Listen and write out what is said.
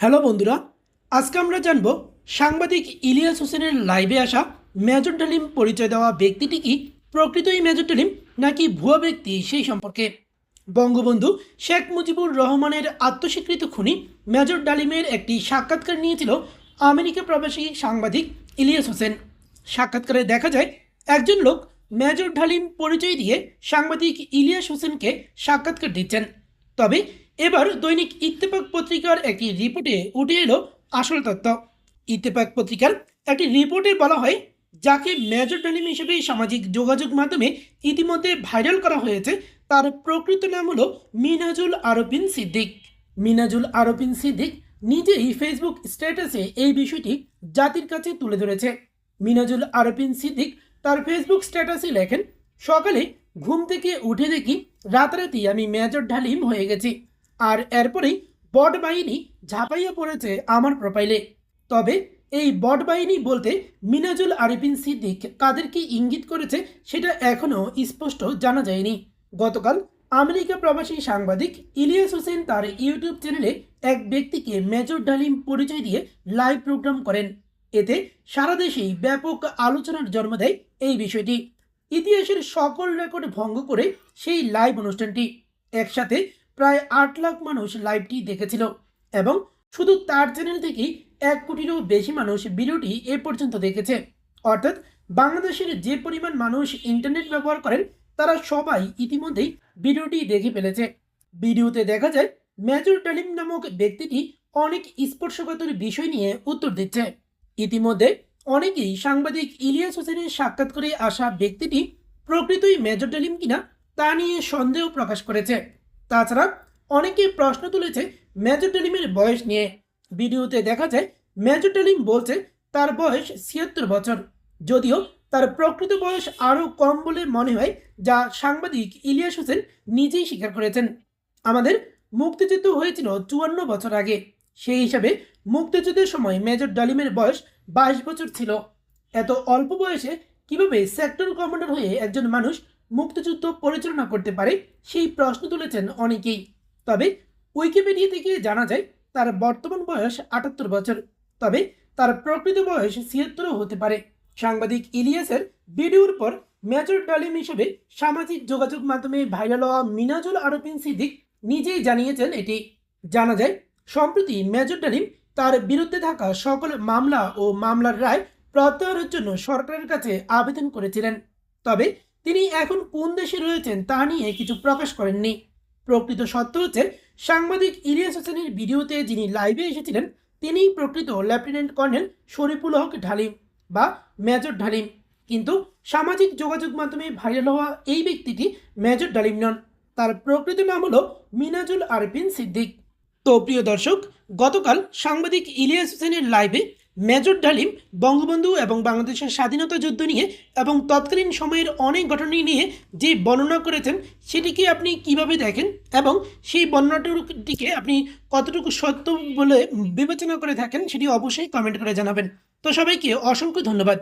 Hello বন্ধুরা, আজকে আমরা জানব সাংবাদিক ইলিয়াস হোসেনের লাইভে আসা মেজর ডালিম পরিচয় দেওয়া ব্যক্তিটি কি প্রকৃতই মেজর ডালিম নাকি ভুয়া ব্যক্তি সেই সম্পর্কে। বঙ্গবন্ধু শেখ মুজিবুর রহমানের আত্মস্বীকৃত খুনি মেজর ডালিমের একটি সাক্ষাৎকার নিয়েছিল আমেরিকা প্রবাসী সাংবাদিক ইলিয়াস হোসেন। সাক্ষাৎকারে দেখা যায়, একজন লোক মেজর ডালিম পরিচয় দিয়ে সাংবাদিক ইলিয়াস হোসেনকে সাক্ষাৎকার দিচ্ছেন। তবে এবার দৈনিক ইত্তেফাক পত্রিকার একটি রিপোর্টে উঠে এলো আসল তথ্য। ইত্তেফাক পত্রিকার একটি রিপোর্টে বলা হয়, যাকে মেজর ডালিম হিসেবে সামাজিক যোগাযোগ মাধ্যমে ইতিমধ্যে ভাইরাল করা হয়েছে, তার প্রকৃত নাম হলো মিনাজুল আরবিন সিদ্দিক। মিনাজুল আরবিন সিদ্দিক নিজেই ফেসবুক স্ট্যাটাসে এই বিষয়টি জাতির কাছে তুলে ধরেছে। মিনাজুল আরবিন সিদ্দিক তার ফেসবুক স্ট্যাটাসে লেখেন, সকালে ঘুম থেকে উঠে দেখি রাতারাতি আমি মেজর ঢালিম হয়ে গেছি। আর এরপরেই বট বাহিনী ঝাঁপাইয়া পড়েছে আমার প্রোফাইলে তবে এই বট বাহিনী বলতে মিনাজুল আরিফিন সিদ্দিক কাদেরকে ইঙ্গিত করেছে সেটা এখনও স্পষ্ট জানা যায়নি। গতকাল আমেরিকা প্রবাসী সাংবাদিক ইলিয়াস হোসেন তার ইউটিউব চ্যানেলে এক ব্যক্তিকে মেজর ডালিম পরিচয় দিয়ে লাইভ প্রোগ্রাম করেন। এতে সারা দেশেই ব্যাপক আলোচনার জন্ম দেয় এই বিষয়টি। ইতিহাসের সকল রেকর্ড ভঙ্গ করে সেই লাইভ অনুষ্ঠানটি। একসাথে প্রায় আট লাখ মানুষ লাইভটি দেখেছিল এবং শুধু তার চ্যানেল থেকেই এক কোটিরও বেশি মানুষ ভিডিওটি এ পর্যন্ত দেখেছে। অর্থাৎ বাংলাদেশের যে পরিমাণ মানুষ ইন্টারনেট ব্যবহার করেন, তারা সবাই ইতিমধ্যেই ভিডিওটি দেখে ফেলেছে। ভিডিওতে দেখা যায় মেজর ডালিম নামক ব্যক্তিটি অনেক স্পর্শকাতর বিষয় নিয়ে উত্তর দিচ্ছে। ইতিমধ্যে অনেকেই সাংবাদিক ইলিয়াস হোসেনের সাক্ষাৎ করে আসা ব্যক্তিটি প্রকৃতই মেজর ডালিম কিনা তা নিয়ে সন্দেহ প্রকাশ করেছে। তাছাড়া অনেকে প্রশ্ন তুলেছে মেজর ডালিমের বয়স নিয়ে। ভিডিওতে দেখা যায় মেজর ডালিম বলছে তার বয়স ছিয়াত্তর বছর। যদিও তার প্রকৃত বয়স আরও কম বলে মনে হয়, যা সাংবাদিক ইলিয়াস হোসেন নিজেই স্বীকার করেছেন। আমাদের মুক্তিযুদ্ধ হয়েছিল চুয়ান্ন বছর আগে। সেই হিসাবে মুক্তিযুদ্ধের সময় মেজর ডালিমের বয়স বাইশ বছর ছিল। এত অল্প বয়সে কীভাবে সেক্টর কমান্ডার হয়ে একজন মানুষ মুক্তিযুদ্ধ পরিচালনা করতে পারে সেই প্রশ্ন তুলেছেন অনেকেই। তবে উইকিপিডিয়া থেকে জানা যায়, তার বর্তমান বয়স আটাত্তর বছর। তবে তার প্রকৃত বয়স ছিয়াত্তরও হতে পারে। সাংবাদিক ইলিয়াসের ভিডিওর পর মেজর ডালিম হিসেবে সামাজিক যোগাযোগ মাধ্যমে ভাইরাল হওয়া মিনাজুল আরবিন সিদ্দিক নিজেই জানিয়েছেন এটি। জানা যায়, সম্প্রতি মেজর ডালিম তার বিরুদ্ধে থাকা সকল মামলা ও মামলার রায় প্রত্যাহারের জন্য সরকারের কাছে আবেদন করেছিলেন। তবে তিনি এখন কোন দেশে রয়েছেন তা নিয়ে কিছু প্রকাশ করেননি। প্রকৃত সত্য হচ্ছে, সাংবাদিক ইলিয়াস হোসেনের ভিডিওতে যিনি লাইভে এসেছিলেন তিনিই প্রকৃত লেফটেন্যান্ট কর্নেল শরীফুল হক ঢালিম বা মেজর ঢালিম কিন্তু সামাজিক যোগাযোগ মাধ্যমে ভাইরাল হওয়া এই ব্যক্তিটি মেজর ডালিম নন। তার প্রকৃত নাম হলো মিনাজুল আরবিন সিদ্দিক। তো প্রিয় দর্শক, গতকাল সাংবাদিক ইলিয়াস হোসেনের লাইভে মেজর ডালিম, বঙ্গবন্ধু এবং বাংলাদেশের স্বাধীনতা যুদ্ধ নিয়ে এবং তৎকালীন সময়ের অনেক ঘটনা নিয়ে যে বর্ণনা করেছেন, সেটিকে আপনি কীভাবে দেখেন এবং সেই বর্ণনাটিকে আপনি কতটুকু সত্য বলে বিবেচনা করে থাকেন, সেটি অবশ্যই কমেন্ট করে জানাবেন। তো সবাইকে অসংখ্য ধন্যবাদ।